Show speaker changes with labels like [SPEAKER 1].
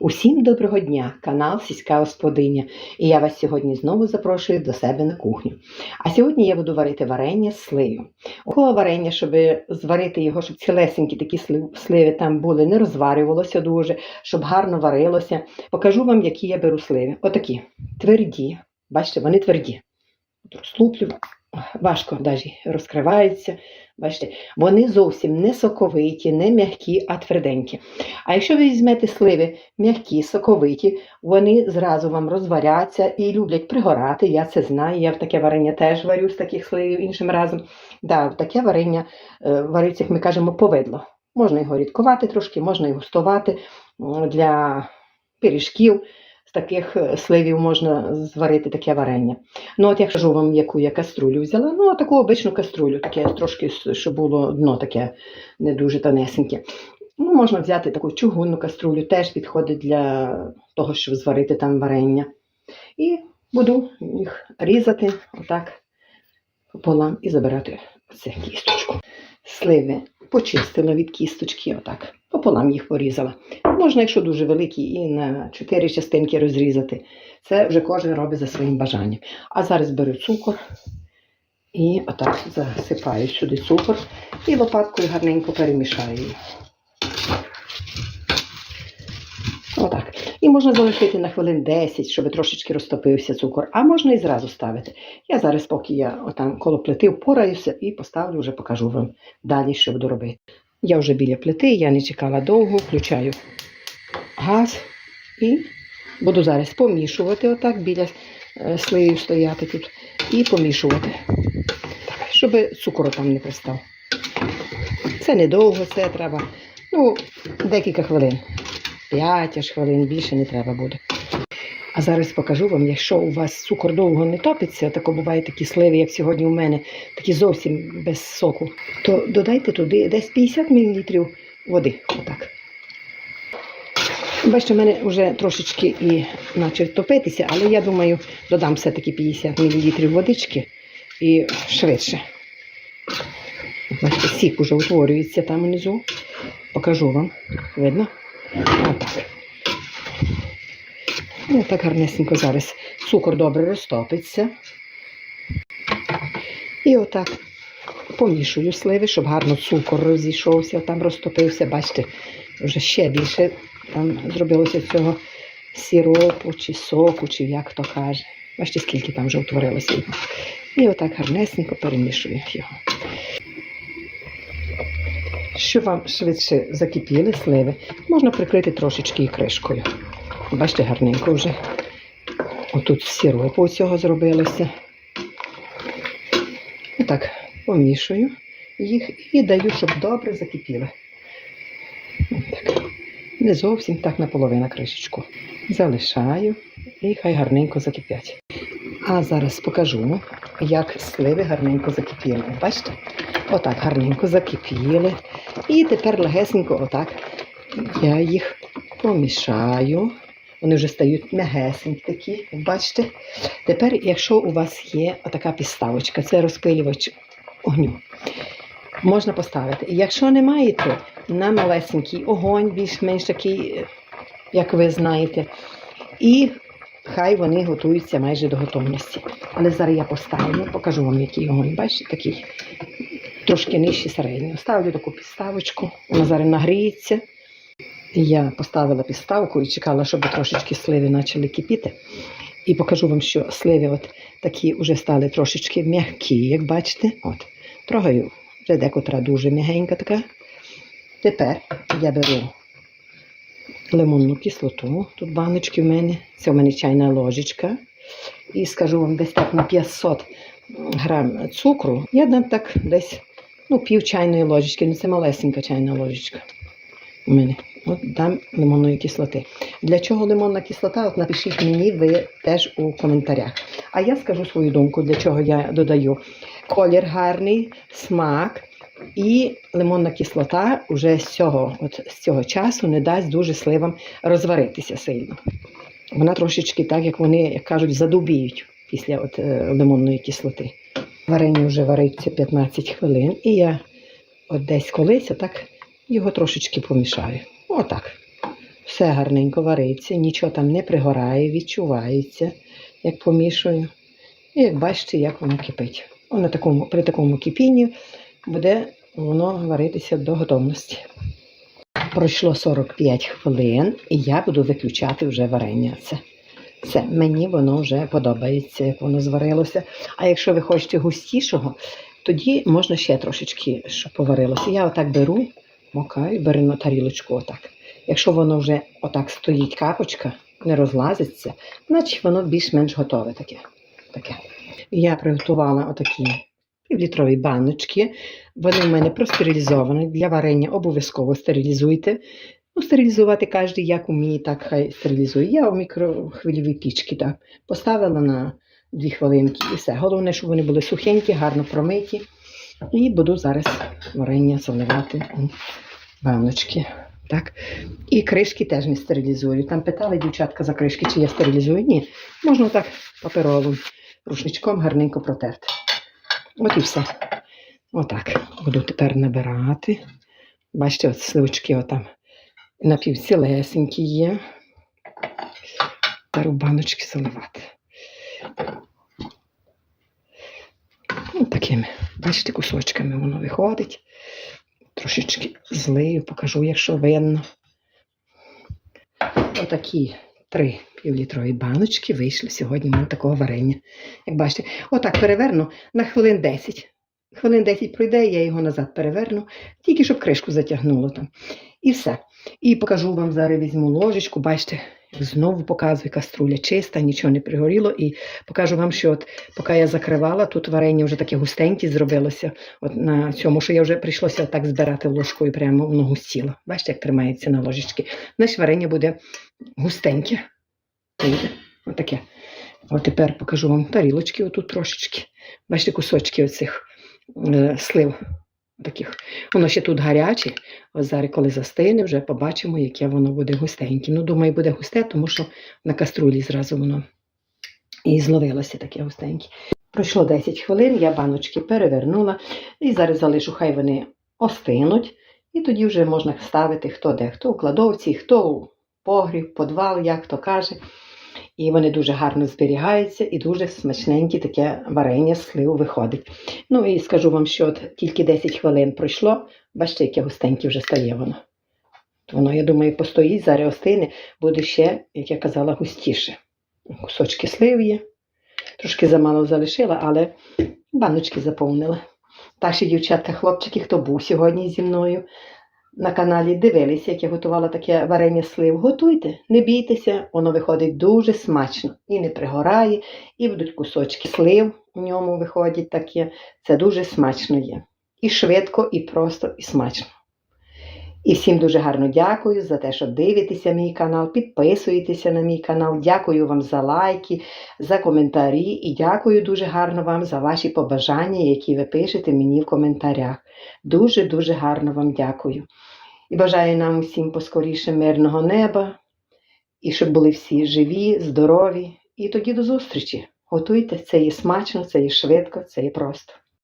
[SPEAKER 1] Усім доброго дня, канал Сільська Господиня. І я вас сьогодні знову запрошую до себе на кухню. А сьогодні я буду варити варення з сливою. Около варення, щоб зварити його, щоб цілесенькі такі сливи там були, не розварювалося дуже, щоб гарно варилося. Покажу вам, які я беру сливи. Отакі тверді. Бачите, вони тверді. От Розлуплю, важко навіть розкриваються. Бачите, вони зовсім не соковиті, не м'які, а тверденькі. А якщо ви візьмете сливи м'які, соковиті, вони зразу вам розваряться і люблять пригорати. Я це знаю. Я в таке варення теж варю з таких сливів іншим разом. Да, в таке варення е, вариться, як ми кажемо, повидло. Можна його рідкувати трошки, можна і густувати для пиріжків. Таких е, сливів можна зварити таке варення. Ну, от я кажу вам, яку я каструлю взяла. Ну, таку обичну каструлю, таке трошки, щоб було дно таке не дуже тонесеньке. Ну, можна взяти таку чугунну каструлю, теж підходить для того, щоб зварити там варення. І буду їх різати отак пополам і забирати оце кісточку. Сливи почистила від кісточки, отак. Пополам їх порізала. Можна, якщо дуже великі, і на чотири частинки розрізати. Це вже кожен робить за своїм бажанням. А зараз беру цукор і отак засипаю сюди цукор і лопаткою гарненько перемішаю. її. Отак. І можна залишити на хвилин 10, щоб трошечки розтопився цукор, а можна і зразу ставити. Я зараз, поки я отам коло плити впораюся і поставлю, вже покажу вам далі, що буду робити. Я вже біля плити, я не чекала довго, включаю газ і буду зараз помішувати отак біля е, стояти тут і помішувати, так, щоб цукор там не пристав. Це недовго, це треба ну, декілька хвилин. 5 аж хвилин більше не треба буде. А зараз покажу вам, якщо у вас цукор довго не топиться, тако бувають такі сливи, як сьогодні у мене, такі зовсім без соку, то додайте туди десь 50 мл води. Отак. Бачите, в мене вже трошечки і почав топитися, але я думаю, додам все-таки 50 мл водички і швидше. Бачите, сік уже утворюється там внизу. Покажу вам. Видно? Отак. Ну, так гарнесенько зараз цукор добре розтопиться. І отак помішую сливи, щоб гарно цукор розійшовся, там розтопився. Бачите, вже ще більше там зробилося цього сіропу, чи соку, чи як то каже. Бачите, скільки там вже утворилося. І отак гарнесенько перемішую його. Щоб вам швидше закипіли сливи, можна прикрити трошечки і кришкою. Бачите, гарненько вже. Отут сиропу цього зробилося. Отак помішую їх і даю, щоб добре закипіли. Отак. Не зовсім так наполовину кришечку. Залишаю і хай гарненько закипять. А зараз покажу, як сливи гарненько закипіли. Бачите? Отак гарненько закипіли. І тепер легесенько отак я їх помішаю. Вони вже стають м'ягесенькі такі, бачите. Тепер, якщо у вас є отака підставочка, це розпилювач огню, можна поставити. Якщо немає, то на малесенький огонь, більш-менш такий, як ви знаєте. І хай вони готуються майже до готовності. Але зараз я поставлю, покажу вам, який огонь. Бачите, такий трошки нижче середнього. Ставлю таку підставочку, вона зараз нагріється. Я поставила підставку і чекала, щоб трошечки сливи почали кипіти. І покажу вам, що сливи от такі вже стали трошечки м'які, як бачите. От. Трогаю, вже декотра дуже м'ягенька така. Тепер я беру лимонну кислоту. Тут баночки в мене. Це в мене чайна ложечка. І скажу вам, десь так на 500 грам цукру. Я дам так десь ну, пів чайної ложечки. Ну, це малесенька чайна ложечка. У мене. От дам лимонної кислоти. Для чого лимонна кислота? От напишіть мені ви теж у коментарях. А я скажу свою думку, для чого я додаю. Колір гарний, смак і лимонна кислота вже з цього, от, з цього часу не дасть дуже сливам розваритися сильно. Вона трошечки так, як вони, як кажуть, задубіють після от, е, лимонної кислоти. Варення вже вариться 15 хвилин, і я от десь колись отак його трошечки помішаю. Отак. Все гарненько вариться, нічого там не пригорає, відчувається, як помішую. І як бачите, як воно кипить. Воно такому, при такому кипінні буде воно варитися до готовності. Пройшло 45 хвилин, і я буду виключати вже варення. Це, це мені воно вже подобається, як воно зварилося. А якщо ви хочете густішого, тоді можна ще трошечки, щоб поварилося. Я отак беру, мокаю, беру на тарілочку отак. Якщо воно вже отак стоїть капочка, не розлазиться, значить воно більш-менш готове таке. таке. Я приготувала отакі півлітрові баночки. Вони в мене простерилізовані. Для варення обов'язково стерилізуйте. Ну, стерилізувати кожен як уміє, так хай стерилізує. Я у мікрохвильові пічки так поставила на дві хвилинки і все. Головне, щоб вони були сухенькі, гарно промиті. І буду зараз варення заливати у баночки. Так. І кришки теж не стерилізую. Там питали дівчатка за кришки, чи я стерилізую. Ні. Можна так паперовим рушничком гарненько протерти. От і все. Отак. Буду тепер набирати. Бачите, от сливочки отам напівцілесенькі є. Тепер у баночки заливати. Ось такими, бачите, кусочками воно виходить. Трошечки злию, покажу, якщо видно. Отакі три півлітрові баночки вийшли сьогодні в такого варення. Як бачите, отак переверну на хвилин 10. Хвилин 10 пройде, я його назад переверну, тільки щоб кришку затягнуло там. І все. І покажу вам зараз візьму ложечку, бачите, знову показую, каструля чиста, нічого не пригоріло. І покажу вам, що от поки я закривала, тут варення вже таке густеньке зробилося. От на цьому, що я вже прийшлося так збирати ложкою, прямо воно густіло. Бачите, як тримається на ложечки. Значить, варення буде густеньке. Отаке. От тепер покажу вам тарілочки отут трошечки. Бачите, кусочки оцих е, слив. Таких. Воно ще тут гаряче. Зараз, коли застине, вже побачимо, яке воно буде густеньке. Ну, думаю, буде густе, тому що на каструлі зразу воно і зловилося таке густеньке. Пройшло 10 хвилин, я баночки перевернула і зараз залишу, хай вони остинуть. І тоді вже можна ставити хто де, хто у кладовці, хто у погріб, подвал, як хто каже. І вони дуже гарно зберігаються і дуже смачненьке таке варення з сливу виходить. Ну і скажу вам, що от тільки 10 хвилин пройшло, бачите, яке густеньке вже стає воно. Воно, я думаю, постоїть, зараз остине, буде ще, як я казала, густіше. Кусочки слив є. Трошки замало залишила, але баночки заповнила. Так що, дівчатка, хлопчики, хто був сьогодні зі мною на каналі, дивилися, як я готувала таке варення слив. Готуйте, не бійтеся, воно виходить дуже смачно і не пригорає, і будуть кусочки слив у ньому виходять таке. Це дуже смачно є. І швидко, і просто, і смачно. І всім дуже гарно дякую за те, що дивитеся мій канал, підписуєтеся на мій канал. Дякую вам за лайки, за коментарі і дякую дуже гарно вам за ваші побажання, які ви пишете мені в коментарях. Дуже-дуже гарно вам дякую. І бажаю нам усім поскоріше мирного неба, і щоб були всі живі, здорові. І тоді до зустрічі. Готуйте, це є смачно, це є швидко, це є просто.